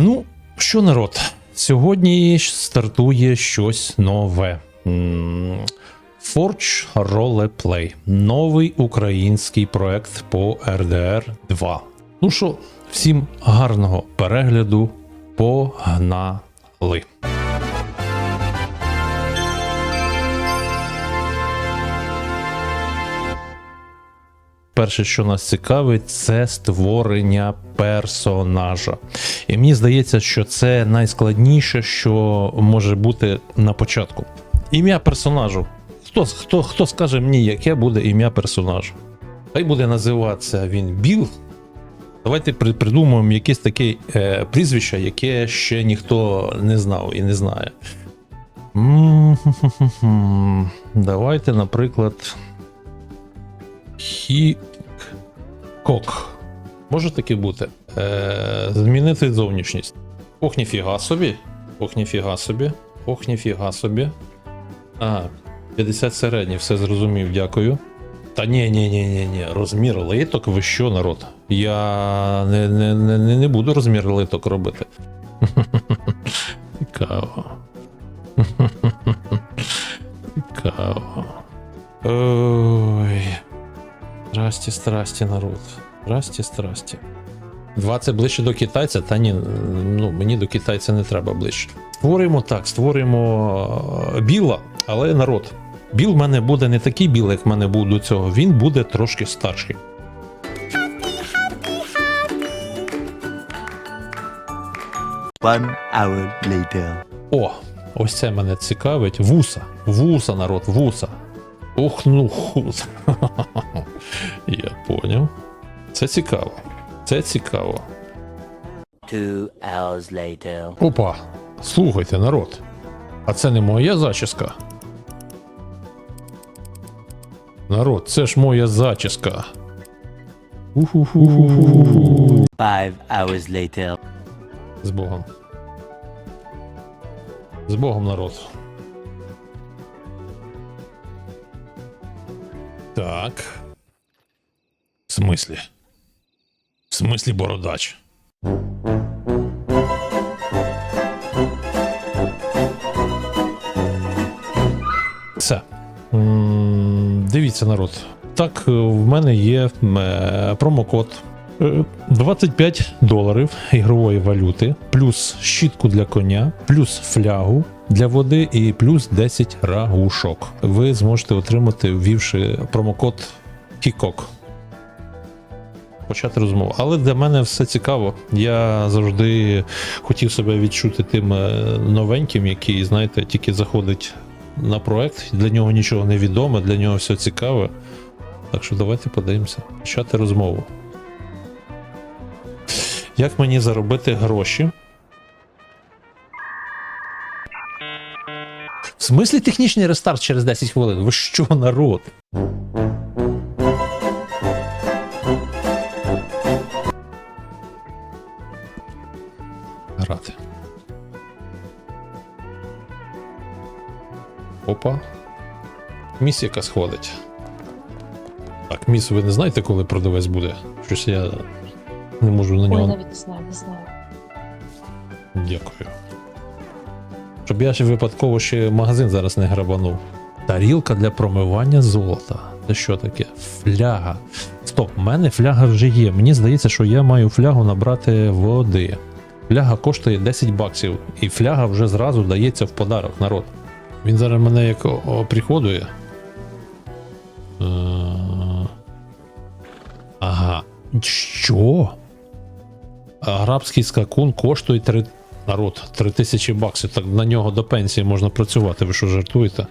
Ну, що народ? Сьогодні стартує щось нове. Forge Roleplay. Новий український проект по RDR 2. Ну що, всім гарного перегляду. Погнали! Перше, що нас цікавить, це створення персонажа. І мені здається, що це найскладніше, що може бути на початку. Ім'я персонажу. Хто, хто, хто скаже мені, яке буде ім'я персонажу? Хай буде називатися він Біл. Давайте при- придумаємо якесь таке е, прізвище, яке ще ніхто не знав і не знає. Давайте, наприклад. Хі-кок. Може таке бути. Е, змінити зовнішність. Ох, ніфіга собі. Ох, ніфіга собі. Ох, ніфіга собі. А, 50 середній, все зрозумів, дякую. Та ні, ні, ні, ні, ні. Розмір литок, ви що, народ? Я не, не, не, не- буду розмір литок робити. Цікаво. Цікаво. Страсті, страсті, народ. Страсті, страсті. Два це ближче до китайця, та ні, ну мені до китайця не треба ближче. Створюємо так, створюємо е, біла, але народ. Біл в мене буде не такий білий, як в мене був до цього. Він буде трошки старший. One hour later. О, ось це мене цікавить. Вуса. Вуса, народ, вуса. Ох, ну хус. Я поняв. Це цікаво. Це цікаво. Two hours later. Опа, слухайте, народ. А це не моя зачіска. Народ, це ж моя зачіска. Five hours later. З Богом. З Богом, народ. Так. В смислі? В смислі бородач? Все. Дивіться, народ. Так, е, в мене є е, промокод Е, 25 доларів ігрової валюти, плюс щітку для коня, плюс флягу для води і плюс 10 рагушок. Ви зможете отримати, ввівши промокод Кікок. Почати розмову. Але для мене все цікаво. Я завжди хотів себе відчути тим е, новеньким, який, знаєте, тільки заходить на проект. Для нього нічого не відомо, для нього все цікаве. Так що давайте подивимося. Почати розмову. Як мені заробити гроші? Смислі технічний рестарт через 10 хвилин? Ви що, народ? Грати. Опа. Міс якась ходить. Так, міс, ви не знаєте, коли продавець буде? Щось я не можу на Ой, нього. навіть не знаю, не знаю. Дякую. Щоб я ще випадково ще магазин зараз не грабанув. Тарілка для промивання золота. Це що таке? Фляга. Стоп, в мене фляга вже є. Мені здається, що я маю флягу набрати води. Фляга коштує 10 баксів, і фляга вже зразу дається в подарок, народ. Він зараз мене як оприходує. Е, Ага. Що? Арабський скакун коштує 3... народ 3000 баксів. Так на нього до пенсії можна працювати. Ви що жартуєте?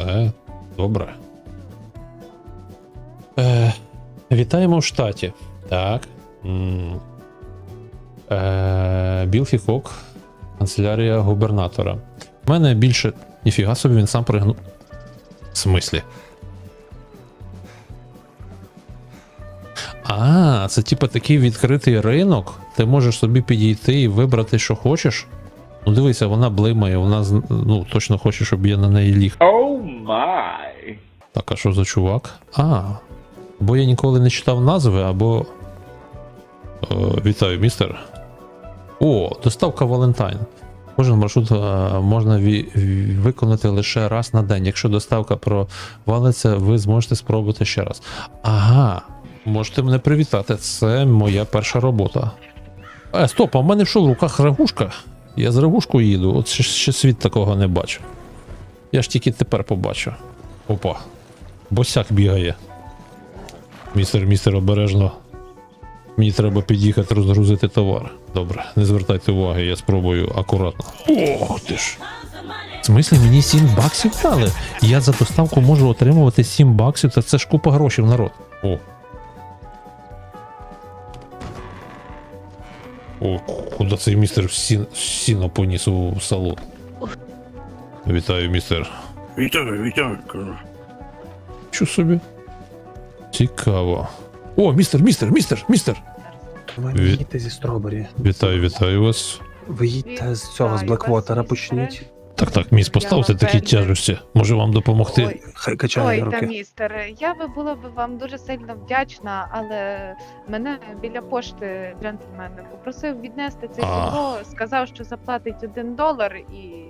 Е, добре. Е, вітаємо в штаті. Так. Е, Біл Хікок, канцелярія губернатора. У мене більше. Ніфіга собі він сам пригнув. В смислі? А, це типа такий відкритий ринок. Ти можеш собі підійти і вибрати, що хочеш. Ну дивися, вона блимає, вона ну, точно хоче, щоб я на неї ліг. Oh my. Так, а що за чувак? А. Бо я ніколи не читав назви, або. Е, вітаю, містер. О, доставка Валентайн. Кожен маршрут е, можна ві- ві- виконати лише раз на день. Якщо доставка провалиться, ви зможете спробувати ще раз. Ага, можете мене привітати. Це моя перша робота. Е, стоп, а в мене що в руках рагушка? Я з рагушкою їду, от ще, ще світ такого не бачив. Я ж тільки тепер побачу. Опа. Босяк бігає. Містер, містер, обережно. Мені треба під'їхати розгрузити товар. Добре, не звертайте уваги, я спробую акуратно. Ох ти ж. В смислі мені 7 баксів дали? Я за доставку можу отримувати 7 баксів, та це ж купа грошей, народ. О. О, куди цей містер сін, сіно поніс у салон? Вітаю, містер. Вітаю, вітаю, кажу. Що собі? Цікаво. О, містер, містер, містер, містер! Ви Ві- їдьте зі Стробері. Вітаю, вітаю вас. Ви їдьте з цього, з Блеквотера почніть. Так, так, міс, поставте такі певна. тяжесті. Може вам допомогти? Ой, Хай качає Ой, та містер, я би була б вам дуже сильно вдячна, але мене біля пошти джентльмен попросив віднести це А. відро, сказав, що заплатить один долар і.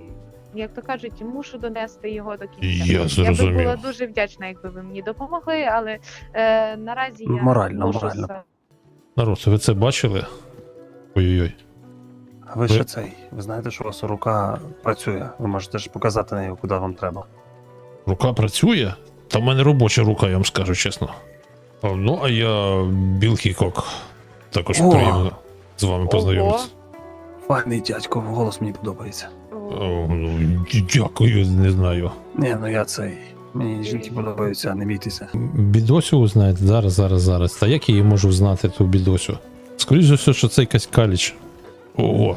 Як то кажуть, мушу донести його до кінця. Я Я би була дуже вдячна, якби ви мені допомогли, але е, наразі я Морально, мушу морально. сам- Народ, ви це бачили? Ой-ой-ой. А ви ще цей. Ви знаєте, що у вас рука працює. Ви можете ж показати нею, куди вам треба. Рука працює? Та в мене робоча рука, я вам скажу чесно. А, Ну, а я Біл Хікок. Також О! приємно з вами познайомитися. Файний дядько, голос мені подобається. О, ну, Дякую, не знаю. Ні, ну я цей. Мені жінки подобаються, не бійтеся. Бідосю ви знаєте, зараз, зараз, зараз. Та як я її можу знати, ту бідосю? Скоріше за все, що це якась каліч. Ого,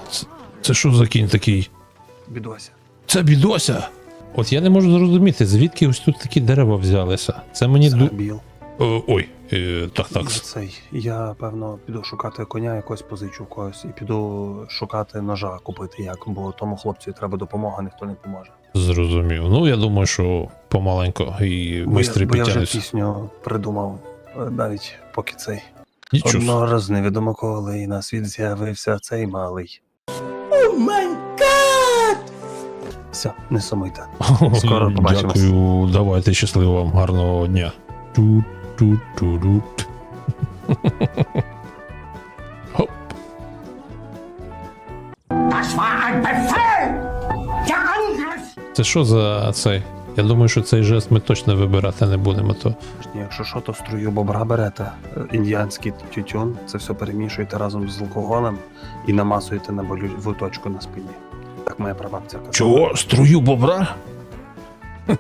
це, що за кінь такий? Бідося. Це бідося! От я не можу зрозуміти, звідки ось тут такі дерева взялися. Це мені ду... О, ой, е, так, так. Я цей. Я, певно, піду шукати коня, якось позичу в когось, і піду шукати ножа купити як, бо тому хлопцю треба допомога, ніхто не поможе. Зрозумів. Ну, я думаю, що помаленько і майстри я, бо я вже пісню придумав, е, навіть поки цей. Нічого. Одного разу невідомо коли і на світ з'явився цей малий. Все, не сумуйте. Скоро побачимось. Дякую, давайте щасливо вам, гарного дня. Ту-ту-ту-рут. Хоп. Це що за цей? Я думаю, що цей жест ми точно вибирати не будемо. То Якщо що, то струю бобра берете, е, індіанський тютюн, це все перемішуєте разом з алкоголем і намасуєте на больову точку на спині. Так моя прабабця казала. Чого? Струю бобра?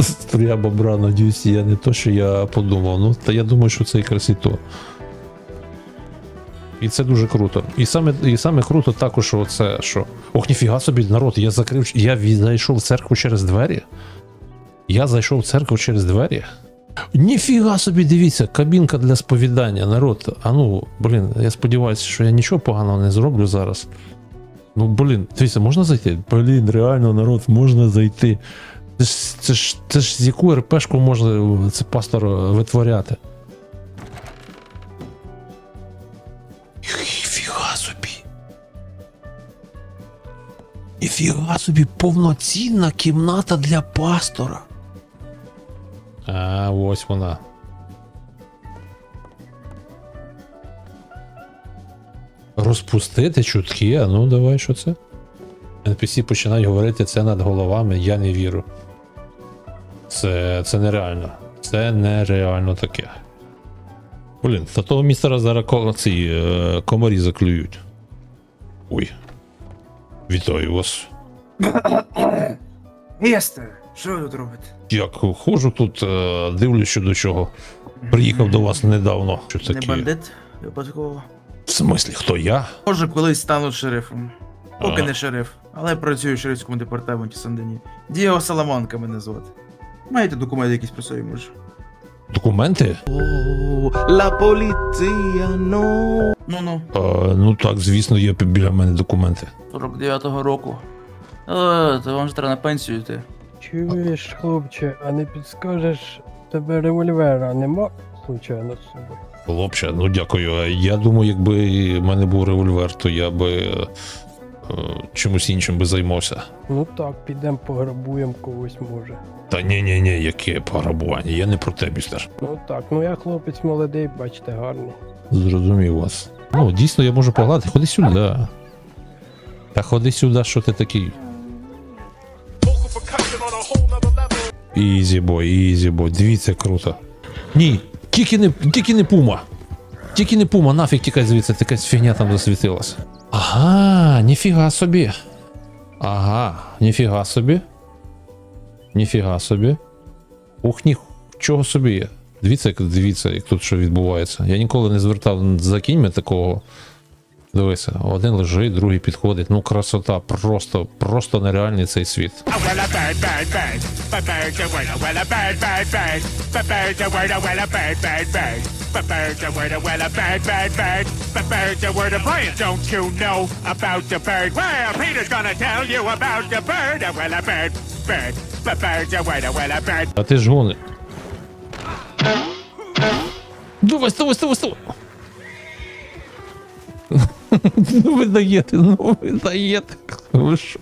Струя бобра, надіюсь, я не то, що я подумав. Ну, та я думаю, що це якраз і то. І це дуже круто. І саме, і саме круто також оце, що. Ох, ніфіга собі, народ, я закрив. Я від- зайшов в церкву через двері. Я зайшов в церкву через двері. Ніфіга собі, дивіться, кабінка для сповідання, народ. А ну, блін, я сподіваюся, що я нічого поганого не зроблю зараз. Ну, блін, дивіться, можна зайти? Блін, реально, народ, можна зайти. Це ж, це ж, це ж з яку РПшку можна це пастор витворяти? Фіга собі. Ніфіга собі повноцінна кімната для пастора. А, ось вона. Розпустити чутки, а ну давай, що це? NPC починають говорити це над головами, я не вірю. Це, це нереально. Це нереально таке. Блін, та того містера зараз ці е, комарі заклюють. Ой. Вітаю вас. Єсте, що ви тут робите? Як ходжу тут, е, дивлюсь, що до чого. Приїхав до вас недавно. Що Не таке? бандит, випадково. В смислі, хто я? Може, колись стану шерифом. Поки А. не шериф, але працюю в шерифському департаменті Сандені. Діо Саламанка мене звати. Маєте документи якісь при собі, може? Документи? La polizia no. Ну-ну, Е, ну так, звісно, є біля мене документи. 49-го року. Е, то вам ж треба на пенсію йти. Чуєш, хлопче, а не підскажеш, тебе револьвера нема, случайно з собою? Хлопче, ну дякую. Я думаю, якби в мене був револьвер, то я би е, е, чимось іншим би займався. Ну так, підемо пограбуємо когось може. Та ні, ні, ні, яке пограбування. Я не про те, містер. Ну так, ну я хлопець молодий, бачите, гарний. Зрозумів вас. Ну, дійсно, я можу погладити. Ходи сюди. Та ходи сюди, що ти такий. Ізі бой, ізі бой. Дивіться, круто. Ні, тільки не, тільки не пума. Тільки не пума, нафіг тікай звідси, якась фігня там засвітилась. Ага, ніфіга собі. Ага, ніфіга собі. Ніфіга собі. Ух, ні, чого собі є. Дивіться, дивіться, як тут що відбувається. Я ніколи не звертав за кіньми такого. Дивися, один лежить, другий підходить. Ну, красота, просто, просто нереальний цей світ. А ти ж гони. Давай, ставай, ставай, ставай. Ну ви даєте, ну ви даєте. Ви що?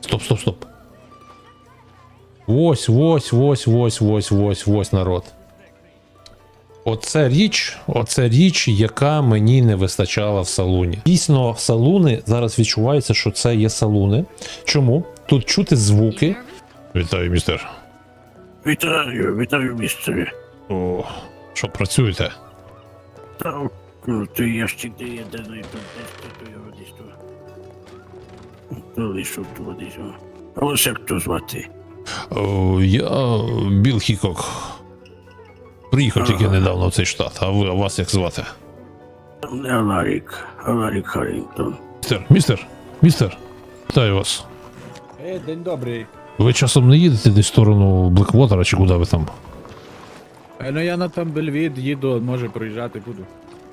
Стоп, стоп, стоп. Ось, ось, ось, ось, ось, ось, ось народ. Оце річ, оце річ, яка мені не вистачала в салуні. Дійсно, салуни зараз відчувається, що це є салуни. Чому? Тут чути звуки. Вітаю, містер. Вітаю, вітаю, місцеві. О, що працюєте? Та крутий ящик, де є, де тут, десь тут, його десь тут. То лишу тут, десь. А ось як то звати? О, я Біл Хікок. Приїхав тільки недавно в цей штат, а ви а вас як звати? Не Аларік, Аларік Харрінгтон. Містер, містер, містер, вітаю вас. Е, день добрий. Ви часом не їдете десь в сторону Блеквотера чи куди ви там? Е, ну я на Тамбельвід їду, може проїжджати буду.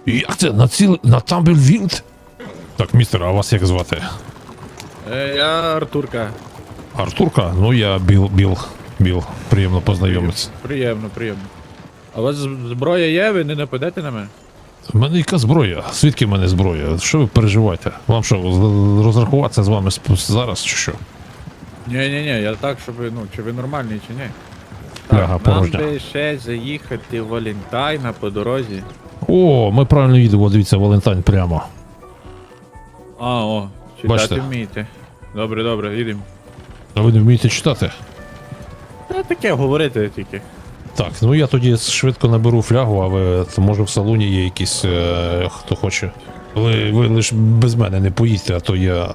Як це? На ціл... на Тамбельвілд? Так, містер, а вас як звати? Е, я Артурка. Артурка? Ну я Біл, Біл, Біл. Приємно познайомитися. Приємно, приємно. А у вас з- зброя є, ви не нападете на мене? У мене яка зброя? Звідки в мене зброя? Що ви переживаєте? Вам що, з- розрахуватися з вами сп- зараз чи що? Ні, ні, ні, я так, щоб ви, ну, чи ви нормальний, чи ні. Ляга нам порожня. би ще заїхати в Валентайна по дорозі. О, ми правильно їдемо, дивіться, Валентайн прямо. А, о, читати Бачите? вмієте. Добре, добре, їдемо. А ви не вмієте читати? Та таке говорити тільки. Так, ну я тоді швидко наберу флягу, а ви то, може в салоні є якісь, е, хто хоче. Ви, ви лише без мене не поїдьте, а то я.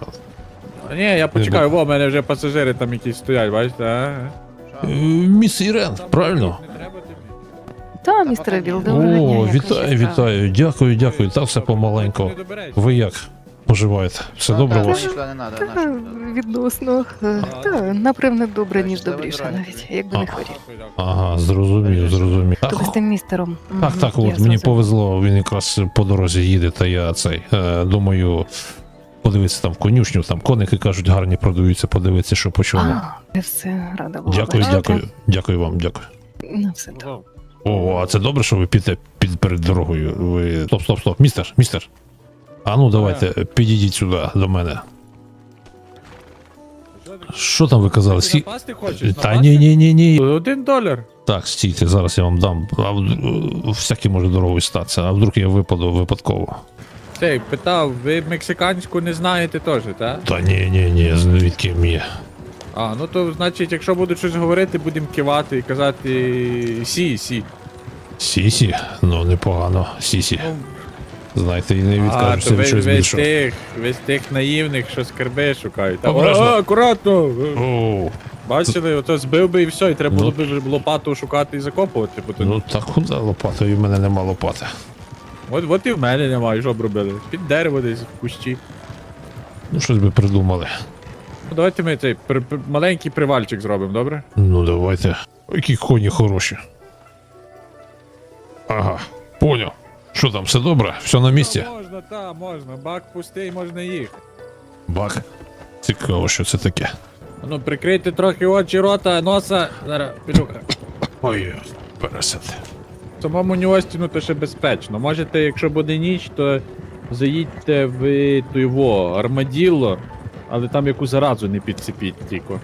А, ні, я почекаю, во, в мене вже пасажири там якісь стоять, бачите, а? Е, Міс Ірен, правильно? Не треба тобі. Та, містер Біл, доброго дня. О, як вітаю, ваші справи? вітаю. Дякую, дякую. Та все помаленьку. Не доберешся. Ви як поживаєте? Все добре у вас? Та, відносно. е, Та, напевне, добре, ніж добріше навіть, якби не хворів. Ага, зрозумів, зрозумів. То ви з тим містером. Так, так, я от мені зрозуміла. повезло, він якраз по дорозі їде, та я цей. Е, думаю, подивитися там в конюшню, там коники кажуть, гарні продаються, подивитися, що по чому. А, я все рада була. Дякую, бачити. дякую. Дякую вам, дякую. Ну, все добре. О, а це добре, що ви підете під перед дорогою. Ви. Стоп, стоп, стоп. Містер, містер. А ну давайте, підійдіть сюди до мене. Що там ви казали? Ти Сі... напасти хочеш? Та ні, ні, ні, ні. Один долар. Так, стійте, зараз я вам дам. А вд- всякі може дорогою статися, а вдруг я випаду випадково. Цей, питав, ви мексиканську не знаєте теж, так? Та ні, ні, ні, звідки мені. А, ну то значить, якщо будуть щось говорити, будемо кивати і казати сі, сі. Сісі? Ну, непогано. Сісі. Ну, Знаєте, і не а, відкажуся то від ви, чогось ви з більшого. тих, ви з тих наївних, що скарби шукають. А, Обережно. о, акуратно! О, Бачили, ото збив би і все, і треба було Ну. б лопату шукати і закопувати. Бо то... ну так куди лопатою, в мене нема лопати. От, от і в мене немає, що б робили. Під дерево десь в кущі. Ну, щось би придумали. Ну, давайте ми цей при, при- маленький привальчик зробимо, добре? Ну, давайте. Які коні хороші. Ага, поняв. Що там, все добре? Все на місці? Та можна, та, можна. Бак пустий, можна їхати. Бак. Цікаво, що це таке. Ну, прикрийте трохи очі, рота, носа. Зараз, пілюха. Ой, пересед. Самому Ньюостіну то ще безпечно. Можете, якщо буде ніч, то заїдьте в його армаділло, але там яку заразу не підцепіть тільки.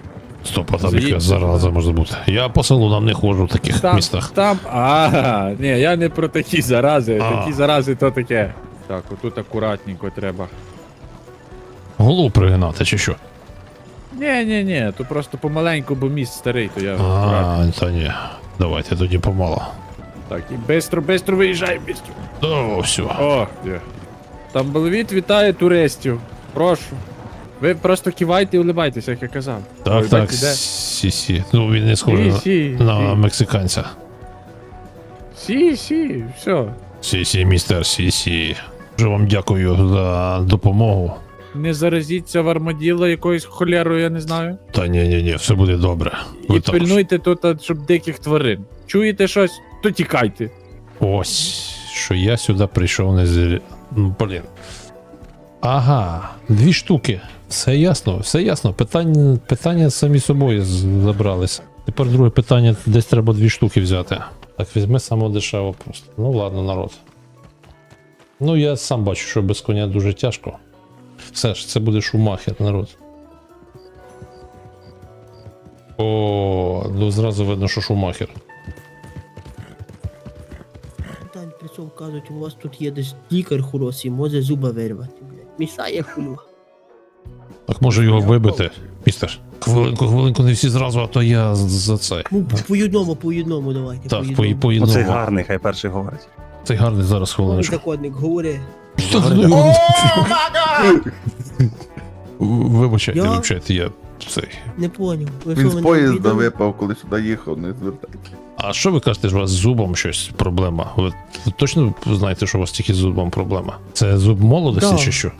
Стоп, а там яка зараза може бути. Я по селу нам не ходжу в таких Там, містах. там, ага, ні, я не про такі зарази, А. такі зарази то таке. Так, отут акуратненько треба. Голову пригинати чи що? Ні, ні, ні, то просто помаленьку, бо міст старий, то я акуратно. А, та ні. Давайте тоді помало. Так, і бистро, бистро виїжджай, бистро. О, все. О, є. Тамбелвіт вітає туристів. Прошу. Ви просто кивайте і улибайтеся, як я казав. Так, Ой, так, бачите, де? сі, сі. Ну він не схожий на, на сі. мексиканця. Сі, сі, все. Сі, сі, містер, сі, сі. Дуже вам дякую за допомогу. Не заразіться в армаділо якоюсь холерою, я не знаю. Та ні, ні, ні, все буде добре. Ви І також. пильнуйте тут, а, щоб диких тварин. Чуєте щось, то тікайте. Ось, що я сюди прийшов не з. Ну, блін. Ага, дві штуки. Все ясно, все ясно. Питання, питання самі собою забралися. Тепер друге питання, десь треба дві штуки взяти. Так, візьми саме дешево просто. Ну ладно, народ. Ну, я сам бачу, що без коня дуже тяжко. Все ж, це буде шумахер, народ. О, ну зразу видно, що шумахер. Тань кажуть, у вас тут є десь лікар хороший, може зуба вирвати, блядь. Мішає хулю. Так може його вибити, містер. Хвилинку, хвилинку, не всі зразу, а то я за це. Ну, по одному, по одному давайте. Так, по, одному. Оцей гарний, хай перший говорить. Цей гарний зараз хвилиночку. законник, говори. Що Вибачайте, Я? вибачайте, я цей. Не поняв. Ви Він з мене поїзда обідали? випав, коли сюди їхав, не звертайте. А що ви кажете, що у вас з зубом щось проблема? Ви, точно знаєте, що у вас тільки з зубом проблема? Це зуб молодості Да. чи що?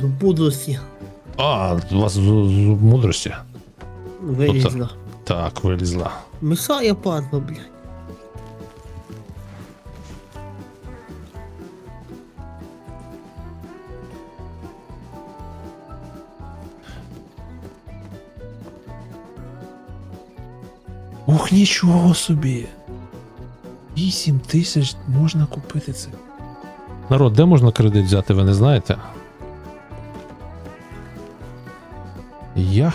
Зуб мудрості. А, у вас зуб мудрості? Вилізла. Так, вилізла. Мішає падла, блядь. Ух, нічого собі. 8 тисяч можна купити це. Народ, де можна кредит взяти, ви не знаєте? Я.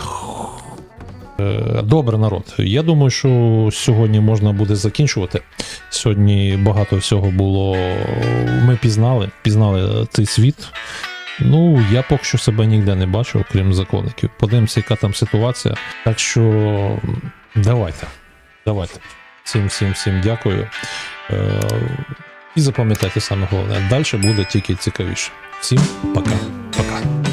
Е, Добре, народ. Я думаю, що сьогодні можна буде закінчувати. Сьогодні багато всього було. Ми пізнали, пізнали цей світ. Ну, я поки що себе ніде не бачив, окрім законників. Подивимося, яка там ситуація. Так що давайте. Давайте. Всім, всім, всім дякую. Е, і запам'ятайте саме головне. Далі буде тільки цікавіше. Всім пока. Пока.